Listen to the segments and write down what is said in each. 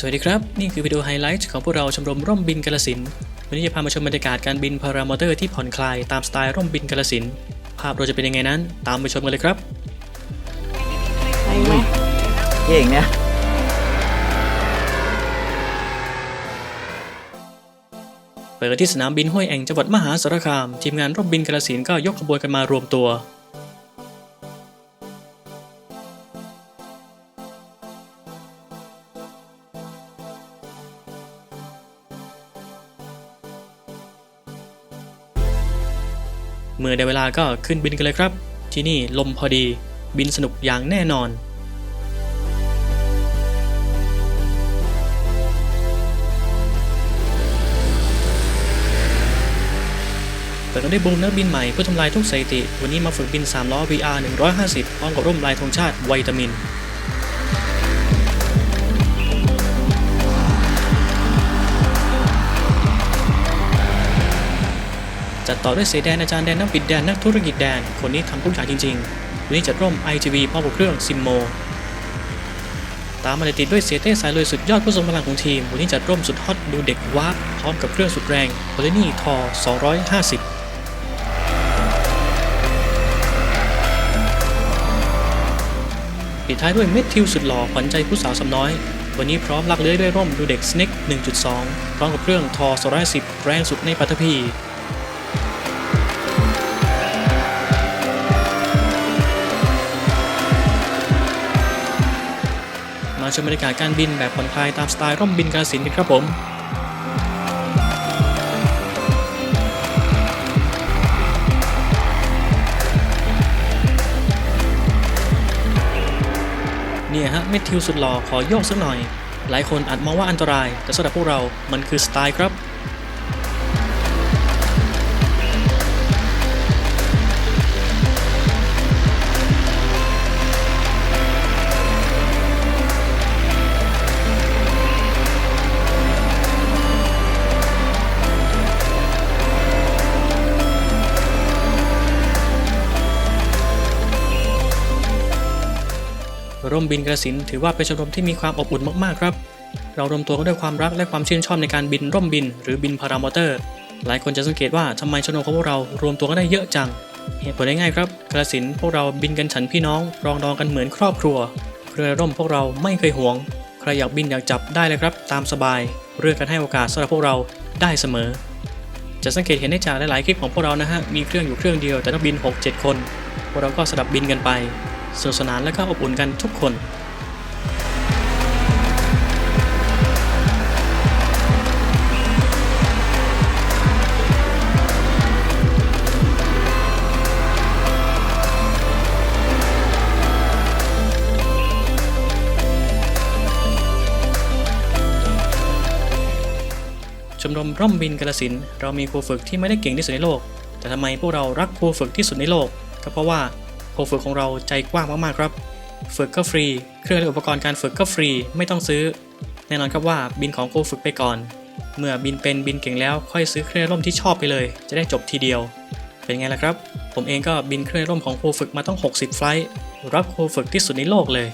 สวัสดีครับ นี่คือวิดีโอไฮไลท์ของพวกเราชมรมร่มบินกาลสินธุ์วันนี้จะพามาชมบรรยากาศการบินพารามอเตอร์ที่ผ่อนคลายตามสไตล์ร่มบินกาลสินธุ์ภาพเราจะเป็นยังไงนั้น ตามไปชมกันเลยครับไปไหมเก่งเนี่ยเปิดที่สนามบินห้วยแองจังหวัดมหาสารคาม ทีมงานร่มบินกาลสินธุ์ก็ยกขบวนกันมารวมตัว เมื่อได้เวลาก็ขึ้นบินกันเลยครับ ที่นี่ลมพอดีบินสนุกอย่างแน่นอนเปิดกันด้บูมนักบินใหม่เพื่อทำลายทุกสถิติ วันนี้มาฝึกบิน 3 ล้อ VR 150 พร้อมกับร่มลายธงชาติไวตามิน จัดต่อด้วยเสแดนอาจารย์แดนนักบิดแดนนักธุรกิจแดน คนนี้ทำทุกอย่างจริงๆวันนี้จัดร่ม IGV พร้อมกับเครื่องซิมโม ตามมาติดด้วยเสียเต้สายเลยสุดยอดผู้ทรงพลังของทีม วันนี้จัดร่มสุดฮอตดูเด็กวาร์ปพร้อมกับเครื่องสุดแรงโพลินี่ทอ 250ปิดท้ายด้วยเม็ดทิวสุดหล่อขวัญใจผู้สาวสำน้อย วันนี้พร้อมลักเลื้อยด้วยร่มดูเด็กสเน็ก1.2 พร้อมกับเครื่องทอ210แรงสุดในปัตภี ชมบรรยากาศการบินแบบผ่อนคลายตามสไตล์ร่มบินกาสินธุ์กันครับผมเนี่ยฮะเม็ดทิวสุดหล่อขอโยกสักหน่อย หลายคนอาจมองว่าอันตราย แต่สำหรับพวกเรา มันคือสไตล์ครับ บินกระสินถือว่าเป็นชมรมที่มีความอบอุ่นมากๆครับ เรารวมตัวกันด้วยความรักและความชื่นชอบในการบินร่มบิน หรือบินพารามอเตอร์ หลายคนจะสังเกตว่าทำไมชมรมของพวกเรารวมตัวกันได้เยอะจัง เหตุผลง่ายๆครับกระสินพวกเราบินกันฉันพี่น้องรองดองกันเหมือนครอบครัวเครือร่มพวกเราไม่เคยหวง ใครอยากบินอยากจับได้เลยครับ ตามสบาย เรื่องการให้โอกาสสำหรับพวกเราได้เสมอ จะสังเกตเห็นได้จากหลายๆคลิปของพวกเรานะฮะมีเครื่องอยู่เครื่องเดียวแต่ต้องบิน 6-7 คนพวกเราก็สลับบินกันไป สนุกสนานและก็อบอุ่นกันทุกคนชมรมร่มบินกาลสินเรามีครูฝึกที่ไม่ได้เก่งที่สุดในโลก แต่ทำไมพวกเรารักครูฝึกที่สุดในโลก ก็เพราะว่า ครูฝึกของเราใจกว้างมากๆครับ ฝึกก็ฟรี เครื่องและอุปกรณ์การฝึกก็ฟรีไม่ต้องซื้อ แน่นอนครับว่าบินของครูฝึกไปก่อน เมื่อบินเป็นบินเก่งแล้วค่อยซื้อเครื่องร่มที่ชอบไปเลย จะได้จบทีเดียว เป็นไงล่ะครับ ผมเองก็บินเครื่องร่มของครูฝึกมาต้อง 60 ไฟล์รักครูฝึกที่สุดในโลกเลย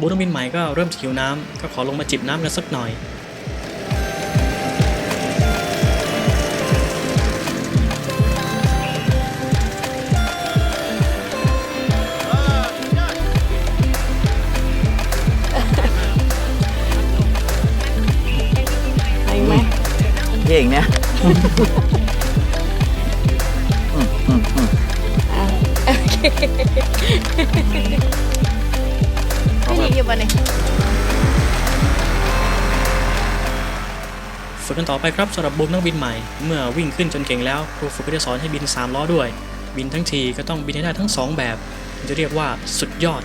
บูธนักบินใหม่ก็เริ่มจะหิวน้ำก็ขอลงมาจิบน้ำกันสักหน่อยไปไหมเก่งเนี่ยอะโอเคี่ยี่บ่นี่ฝึกกันต่อไปครับสำหรับบูมนักบินใหม่ เมื่อวิ่งขึ้นจนเก่งแล้วครูฝึกก็จะสอนให้บิน 3 ล้อด้วย บินทั้งทีก็ต้องบินให้ได้ทั้ง 2 แบบจะเรียกว่าสุดยอด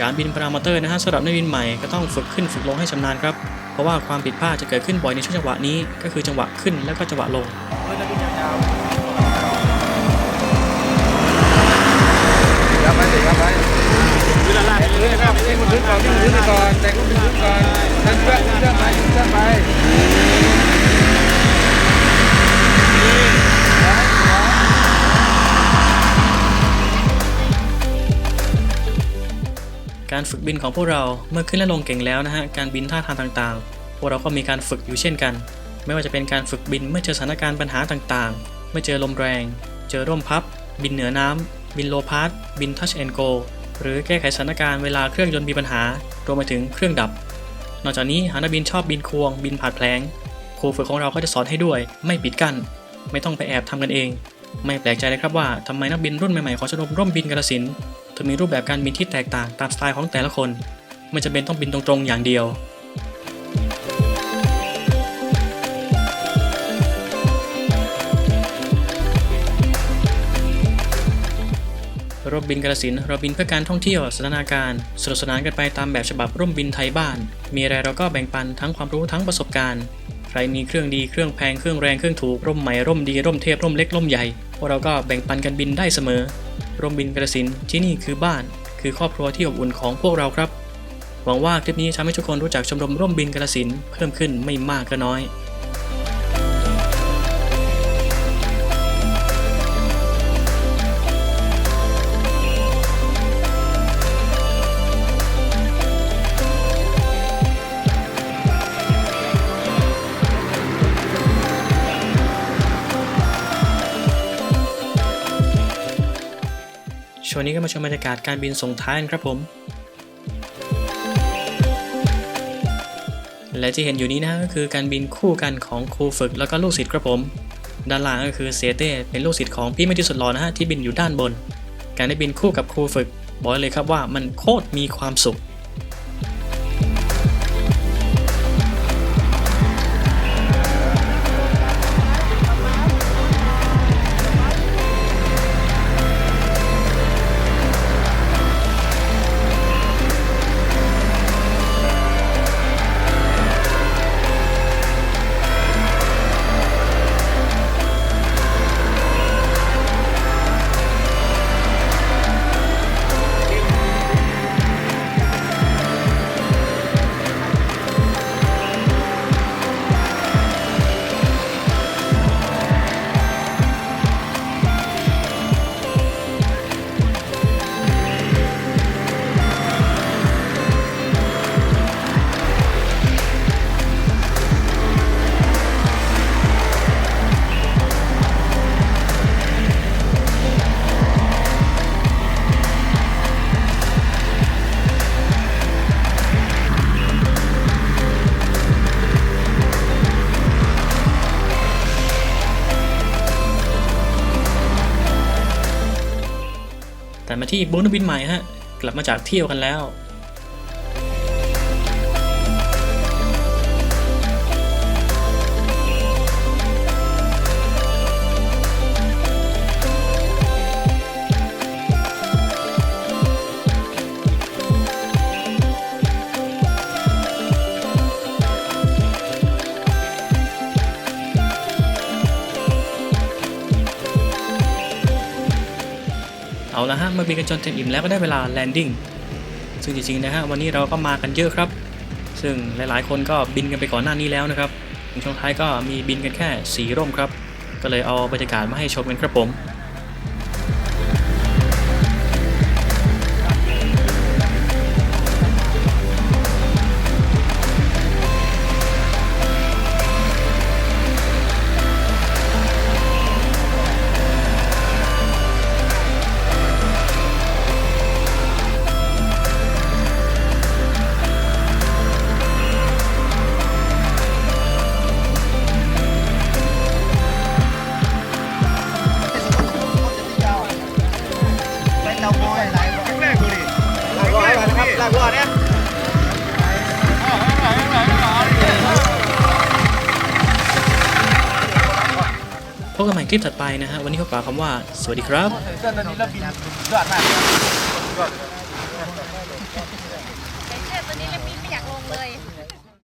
การบินพารามอเตอร์นะฮะสำหรับนักบินใหม่ก็ต้องฝึกขึ้นฝึกลงให้ชำนาญครับ เพราะว่าความผิดพลาดจะเกิดขึ้นบ่อยในช่วงจังหวะนี้ ก็คือจังหวะขึ้นแล้วก็จังหวะลงยับไปสิยับไปขึ้นละลายขึ้นนะครับขึ้นบนพื้นก่อนขึ้นบนพื้นไปก่อนแต่งมือก่อนเพื่อนเพื่อนไปเพื่อนไป การฝึกบินของพวกเราเมื่อขึ้นและลงเก่งแล้วนะฮะการบินท่าทางต่างๆ พวกเราก็มีการฝึกอยู่เช่นกัน ไม่ว่าจะเป็นการฝึกบินเมื่อเจอสถานการณ์ปัญหาต่างๆ เมื่อเจอลมแรง เจอร่มพับ บินเหนือน้ำบินโลพาสบินทัชแอนโกหรือแก้ไขสถานการณ์เวลาเครื่องยนต์มีปัญหารวมไปถึงเครื่องดับ นอกจากนี้หานักบินชอบบินควง บินผาดแผลงครูฝึกของเราก็จะสอนให้ด้วย ไม่ปิดกั้นไม่ต้องไปแอบทำกันเอง ไม่แปลกใจเลยครับว่าทำไมนักบินรุ่นใหม่ๆของชมรมร่มบินกาฬสิน ถึงมีรูปแบบการบินที่แตกต่างตามสไตล์ของแต่ละคน ไม่จำเป็นต้องบินตรงๆอย่างเดียวร่มบินกาฬสินเราบินเพื่อการท่องเที่ยวสถานาการสนุกสนานกันไปตามแบบฉบับร่มบินไทยบ้าน มีอะไรเราก็แบ่งปันทั้งความรู้ทั้งประสบการณ์ รมีเครื่องดีเครื่องแพงเครื่องแรงเครื่องถูกร่มใหม่ร่มดีร่มเทพร่มเล็กร่มใหญ่พวกเราก็แบ่งปันกันบินได้เสมอ ร่มบินกระสินที่นี่คือบ้าน คือครอบครัวที่อบอุ่นของพวกเราครับ หวังว่าคลิปนี้ทำให้ทุกคนรู้จักชมรมร่มบินกระสินเพิ่มขึ้นไม่มากก็น้อย วงนี้ก็มาชมบรรยากาศการบินส่งท้ายกันครับผม และที่เห็นอยู่นี้นะก็คือการบินคู่กันของครูฝึกแล้วก็ลูกศิษย์ครับผม ด้านล่างก็คือเซเต้เป็นลูกศิษย์ของพี่ไม่ที่สุดหล่อนะฮะที่บินอยู่ด้านบน การได้บินคู่กับครูฝึกบอกเลยครับว่ามันโคตรมีความสุข แต่มาที่บนกบินใหม่ฮะ กลับมาจากเที่ยวกันแล้ว แล้วฮะเมื่อบินกันจนเต็มอิ่มแล้วก็ได้เวลาแลนดิ้งซึ่งจริงๆนะฮะวันนี้เราก็มากันเยอะครับ ซึ่งหลายๆ คนก็บินกันไปก่อนหน้านี้แล้วนะครับในช่วงท้ายก็มีบินกันแค่สีร่มครับ ก็เลยเอาบรรยากาศมาให้ชมกันครับผมากรอดเนี่ยพบกันใหม่คลิปถัดไปนะฮะ วันนี้ขอกล่าวคำว่า สวัสดีครับ